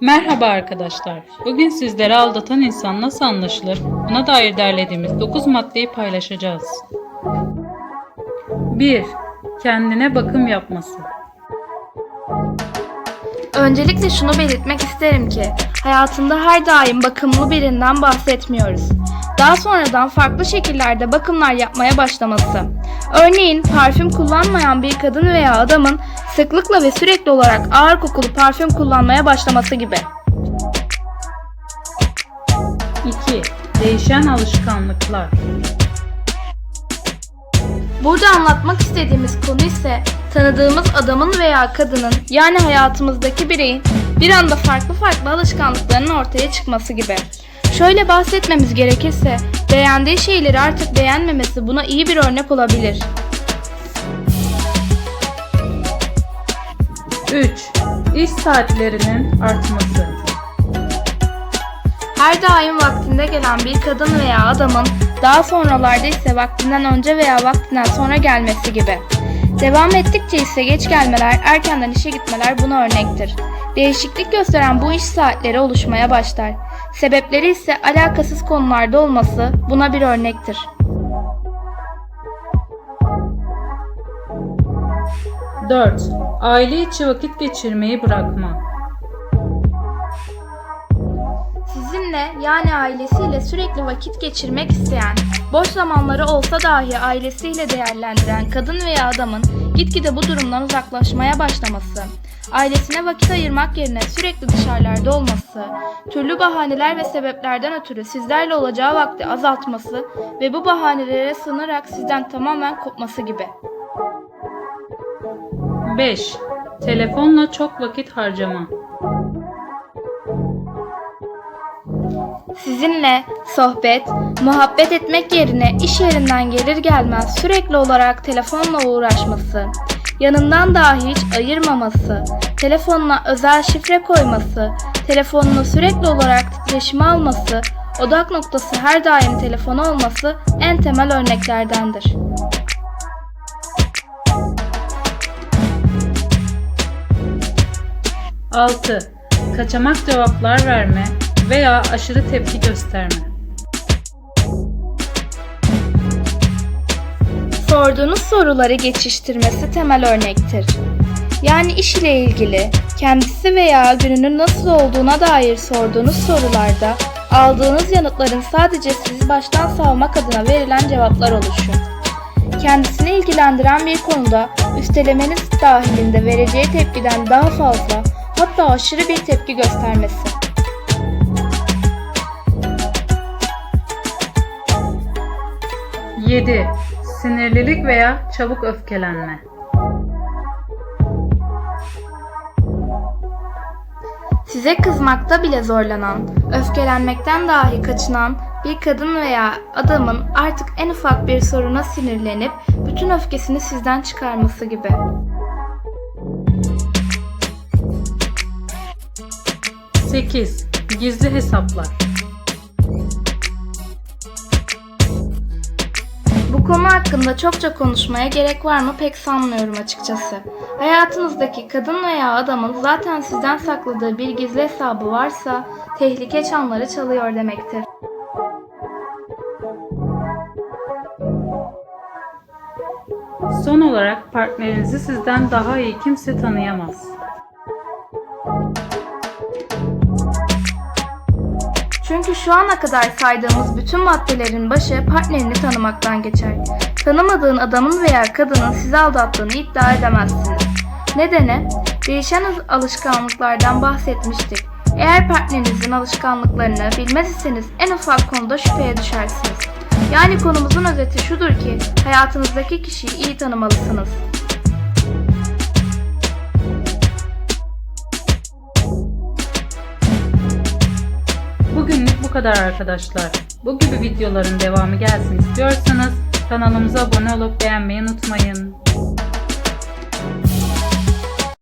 Merhaba arkadaşlar. Bugün sizlere aldatan insan nasıl anlaşılır? Buna dair derlediğimiz 9 maddeyi paylaşacağız. 1. Kendine bakım yapması. Öncelikle şunu belirtmek isterim ki hayatında her daim bakımlı birinden bahsetmiyoruz. Daha sonradan farklı şekillerde bakımlar yapmaya başlaması. Örneğin parfüm kullanmayan bir kadın veya adamın sıklıkla ve sürekli olarak ağır kokulu parfüm kullanmaya başlaması gibi. 2. Değişen alışkanlıklar. Burada anlatmak istediğimiz konu ise tanıdığımız adamın veya kadının yani hayatımızdaki bireyin bir anda farklı farklı alışkanlıklarının ortaya çıkması gibi. Şöyle bahsetmemiz gerekirse beğendiği şeyleri artık beğenmemesi buna iyi bir örnek olabilir. 3. İş saatlerinin artması. Her daim vaktinde gelen bir kadın veya adamın daha sonralarda ise vaktinden önce veya vaktinden sonra gelmesi gibi. Devam ettikçe ise geç gelmeler, erkenden işe gitmeler buna örnektir. Değişiklik gösteren bu iş saatleri oluşmaya başlar. Sebepleri ise alakasız konularda olması buna bir örnektir. 4. Aile içi vakit geçirmeyi bırakma. Sizinle yani ailesiyle sürekli vakit geçirmek isteyen, boş zamanları olsa dahi ailesiyle değerlendiren kadın veya adamın gitgide bu durumdan uzaklaşmaya başlaması, ailesine vakit ayırmak yerine sürekli dışarılarda olması, türlü bahaneler ve sebeplerden ötürü sizlerle olacağı vakti azaltması ve bu bahanelere sığınarak sizden tamamen kopması gibi. 5. Telefonla çok vakit harcama. Sizinle sohbet, muhabbet etmek yerine iş yerinden gelir gelmez sürekli olarak telefonla uğraşması, yanından dahi hiç ayırmaması, telefonuna özel şifre koyması, telefonunu sürekli olarak titreşime alması, odak noktası her daim telefonu olması en temel örneklerdendir. Altı, Kaçamak cevaplar verme veya aşırı tepki gösterme. Sorduğunuz soruları geçiştirmesi temel örnektir. Yani iş ile ilgili kendisi veya gününün nasıl olduğuna dair sorduğunuz sorularda aldığınız yanıtların sadece sizi baştan savmak adına verilen cevaplar oluşur. Kendisini ilgilendiren bir konuda üstelemeniz dahilinde vereceği tepkiden daha fazla hatta aşırı bir tepki göstermesi. Yedi, Sinirlilik veya çabuk öfkelenme. Size kızmakta bile zorlanan, öfkelenmekten dahi kaçınan bir kadın veya adamın artık en ufak bir soruna sinirlenip bütün öfkesini sizden çıkarması gibi. Sekiz, Gizli hesaplar. Bu konu hakkında çokça konuşmaya gerek var mı pek sanmıyorum açıkçası. Hayatınızdaki kadın veya adamın zaten sizden sakladığı bir gizli hesabı varsa tehlike çanları çalıyor demektir. Son olarak partnerinizi sizden daha iyi kimse tanıyamaz. Çünkü şu ana kadar saydığımız bütün maddelerin başı partnerini tanımaktan geçer. Tanımadığın adamın veya kadının sizi aldattığını iddia edemezsiniz. Nedeni? Değişen alışkanlıklardan bahsetmiştik. Eğer partnerinizin alışkanlıklarını bilmez iseniz en ufak konuda şüpheye düşersiniz. Yani konumuzun özeti şudur ki hayatınızdaki kişiyi iyi tanımalısınız. Kadar arkadaşlar. Bu gibi videoların devamı gelsin istiyorsanız kanalımıza abone olup beğenmeyi unutmayın.